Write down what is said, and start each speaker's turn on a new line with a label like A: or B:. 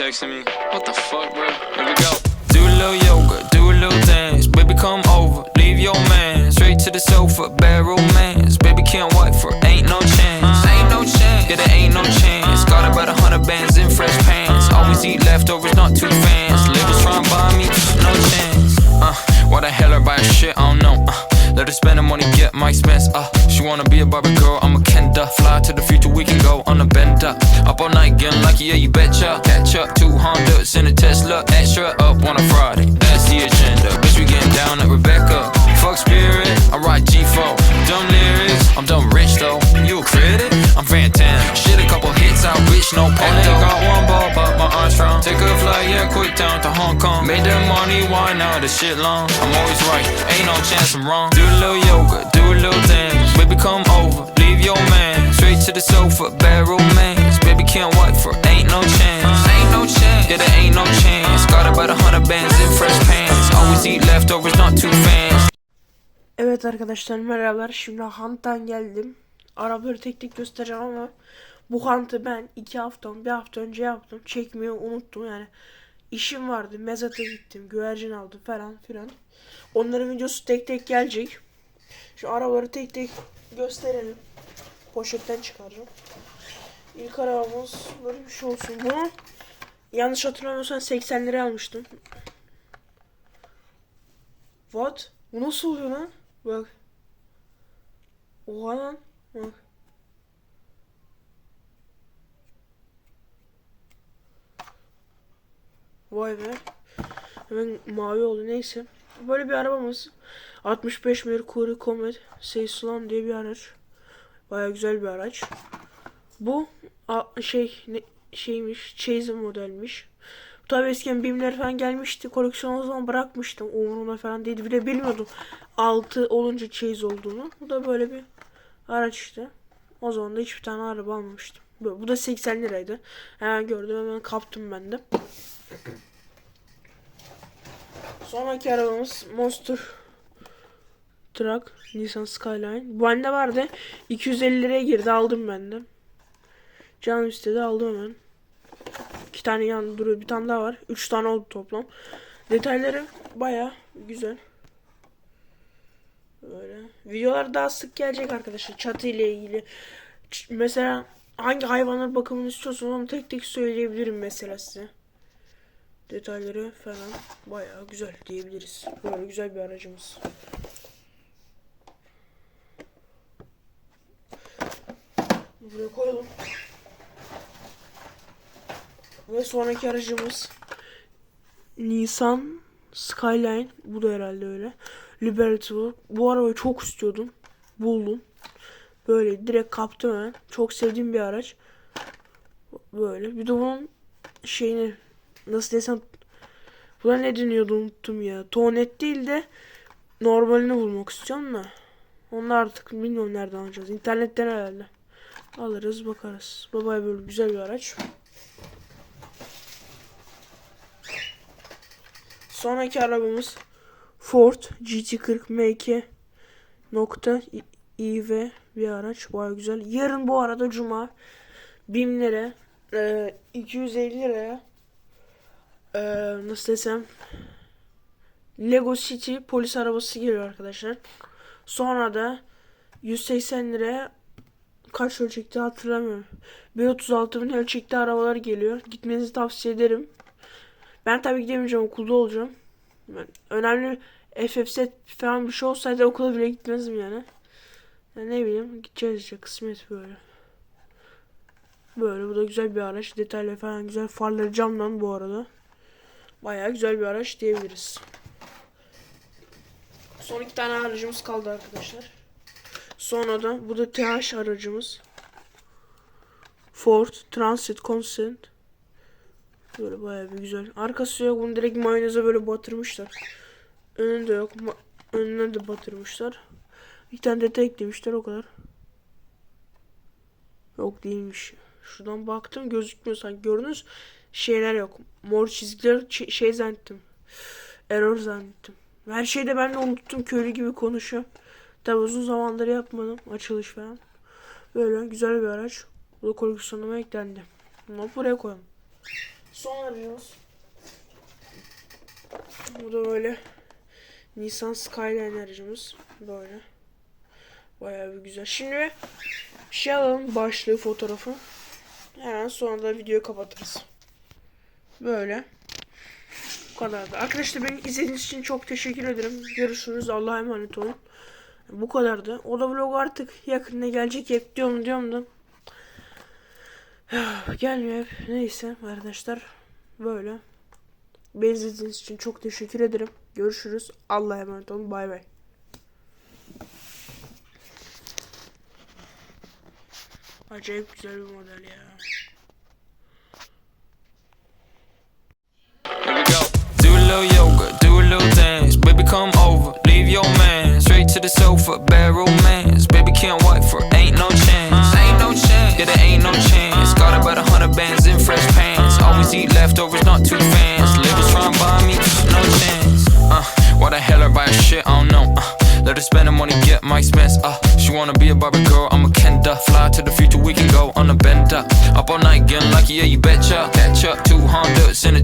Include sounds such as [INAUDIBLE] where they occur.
A: texting me. What the fuck, bro? Here we go. Do a little yoga, do a little dance. Baby, come over, leave your man. Straight to the sofa, bad romance. Baby, can't wait for ain't no chance. Ain't no chance. Yeah, there ain't no chance. Got about a hundred bands in fresh pants. Always eat leftovers, not too fans. Labels trying to buy me, no chance. Uh, why the hell her buy shit? I don't know. Uh, let her spend the money, get my expense. Uh, she wanna be a Barbie girl, I'm a Kenda. Fly to the future, we can go on a bender. Up all night, getting lucky, yeah, you betcha. Catch up, two Hondas a Tesla. Extra up on a Friday, that's the agenda. Hong Kong. Made that money, why now? The shit long. I'm always right, ain't no chance I'm wrong. Do a little yoga, do a little dance. Baby, come over, leave your man. Straight to the sofa, bad romance. Baby, can't wait for ain't no chance. Ain't no chance. Yeah, there ain't no chance. Got about a hundred bands in fresh pants. Always eat leftovers, not too fans.
B: Evet arkadaşlar merhabalar. Şimdi Hunt'tan geldim. Arabaları tek tek göstereceğim ama bu Hunt'ı ben iki hafta, bir hafta önce yaptım. Çekmeyi unuttum yani. İşim vardı. Mezata gittim. Güvercin aldım falan filan. Onların videosu tek tek gelecek. Şu arabaları tek tek gösterelim. Poşetten çıkaracağım. İlk arabamız böyle bir şey olsun. Bunu yanlış hatırlamıyorsam 80 liraya almıştım. What? Bu nasıl oluyor lan? Bak. Oha lan. Bak. Vay be. Hemen mavi oldu neyse. Böyle bir arabamız. 65 Mercury Comet Seysulan diye bir araç. Baya güzel bir araç. Bu a- şey ne, şeymiş. Chase modelmiş. Tabi eskiden BİM'ler falan gelmişti. Koleksiyon o zaman bırakmıştım. Umurumda falan değildi. Bir de bilmiyordum 6 olunca Chase olduğunu. Bu da böyle bir araç işte. O zaman da hiçbir tane araba almamıştım. Bu da 80 liraydı. Hemen gördüm hemen kaptım ben de. Sonraki arabamız Monster Truck Nissan Skyline. Bu bende vardı. 250 liraya girdi aldım ben de. Canım istedi aldım hemen. İki tane yan duruyor. Bir tane daha var. Üç tane oldu toplam. Detayları baya güzel. Böyle. Videolar daha sık gelecek arkadaşlar. Çatı ile ilgili. Ç- mesela hangi hayvanlar bakımını istiyorsanız onu tek tek söyleyebilirim mesela size. Detayları falan baya güzel diyebiliriz. Böyle güzel bir aracımız. Buraya koyalım. Ve sonraki aracımız Nissan Skyline. Bu da herhalde öyle. Liberty bu. Arabayı çok istiyordum. Buldum. Böyle direkt kaptım hemen. Çok sevdiğim bir araç. Böyle. Bir de bunun şeyini nasıl desem buna ne deniyordu unuttum ya. Tonet değil de normalini bulmak istiyorum da. Onu artık bilmiyorum nereden alacağız. İnternetten herhalde. Alırız bakarız. Babaya böyle güzel bir araç. Sonraki arabamız Ford GT40 M2 nokta IV bir araç. Baya güzel. Yarın bu arada Cuma 1000 lira e, 250 liraya e, nasıl desem Lego City polis arabası geliyor arkadaşlar. Sonra da 180 liraya kaç ölçekti hatırlamıyorum. 136 bin ölçekli arabalar geliyor. Gitmenizi tavsiye ederim. Ben tabii gidemeyeceğim okulda olacağım. Ben, önemli FFS falan bir şey olsaydı okula bile gitmezdim yani. yani ne bileyim gideceğiz işte kısmet böyle. Böyle bu da güzel bir araç. Detaylı falan güzel. Farları camdan bu arada. Bayağı güzel bir araç diyebiliriz. Son iki tane aracımız kaldı arkadaşlar. Sonra da bu da TH aracımız. Ford Transit Consent. Böyle bayağı bir güzel. Arkası yok. Bunu direkt mayoneze böyle batırmışlar. Önünde yok. Ma- önüne de batırmışlar. Bir tane detay eklemişler o kadar. Yok değilmiş. Şuradan baktım gözükmüyor sanki. Gördünüz şeyler yok. Mor çizgiler şey zannettim. Error zannettim. Her şeyde ben de unuttum. Köylü gibi konuşuyor. Tabi uzun zamandır yapmadım. Açılış falan. Böyle güzel bir araç. Bu da koleksiyonuma eklendi. Bunu buraya koyalım. Son aracımız. Bu da böyle Nissan Skyline aracımız. Böyle. Bayağı bir güzel. Şimdi bir şey alalım başlığı fotoğrafı. Hemen sonra da videoyu kapatırız. Böyle. Bu kadar da. Arkadaşlar beni izlediğiniz için çok teşekkür ederim. Görüşürüz. Allah'a emanet olun. Bu kadardı. O da vlog artık yakında gelecek. Hep diyorum diyorum da. [SIGHS] Gelmiyor hep. Neyse arkadaşlar. Böyle. Beni izlediğiniz için çok teşekkür ederim. Görüşürüz. Allah'a emanet olun. Bay bay. Acayip güzel bir model ya.
A: To the sofa, bad romance. Baby, can't wait for, ain't no chance. Ain't no chance. Yeah, there ain't no chance. Got about a hundred bands in fresh pants. Always eat leftovers, not too fans. Labels try and buy me, no chance. Uh, why the hell I buy shit? I don't know. Uh, let her spend the money, get my expense. Uh, she wanna be a Barbie girl, I'm a Kenda. Fly to the future, we can go on a bender. Up all night, getting lucky, yeah, you betcha. Catch up, two Hondas in a